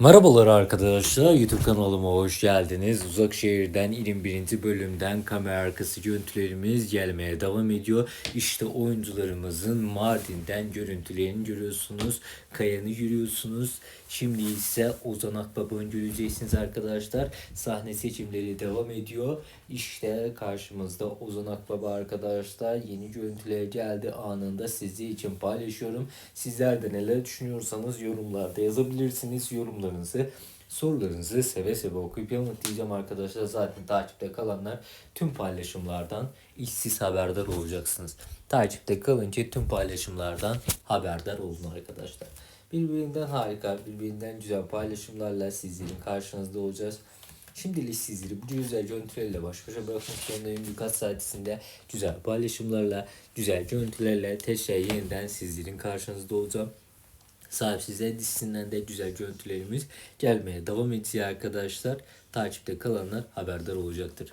Merhabalar arkadaşlar YouTube kanalıma hoş geldiniz. Uzak şehirden ilim birinci bölümden kamera arkası görüntülerimiz gelmeye devam ediyor. İşte oyuncularımızın Mardin'den görüntülerini görüyorsunuz. Kayan'ı görüyorsunuz. Şimdi ise Ozan Akbaba'nı göreceksiniz arkadaşlar. Sahne seçimleri devam ediyor. İşte karşımızda Ozan Akbaba arkadaşlar. Yeni görüntüler geldi anında sizler için paylaşıyorum. Sizler de neler düşünüyorsanız yorumlarda yazabilirsiniz. Yorumlarınızı sorularınızı seve seve okuyup yanıtlayacağım arkadaşlar. Zaten takipte kalanlar tüm paylaşımlardan işsiz haberdar olacaksınız. Takipte kalınca tüm paylaşımlardan haberdar olun arkadaşlar. Birbirinden harika, birbirinden güzel paylaşımlarla sizlerin karşınızda olacağız. Şimdilik sizleri bu güzel görüntülerle baş başa bırakmak zorundayım. Birkaç saat içinde güzel paylaşımlarla, güzel görüntülerle tekrar yeniden sizlerin karşınızda olacağım. Sahipsize dizisinden de güzel görüntülerimiz gelmeye devam edecek arkadaşlar. Takipte kalanlar haberdar olacaktır.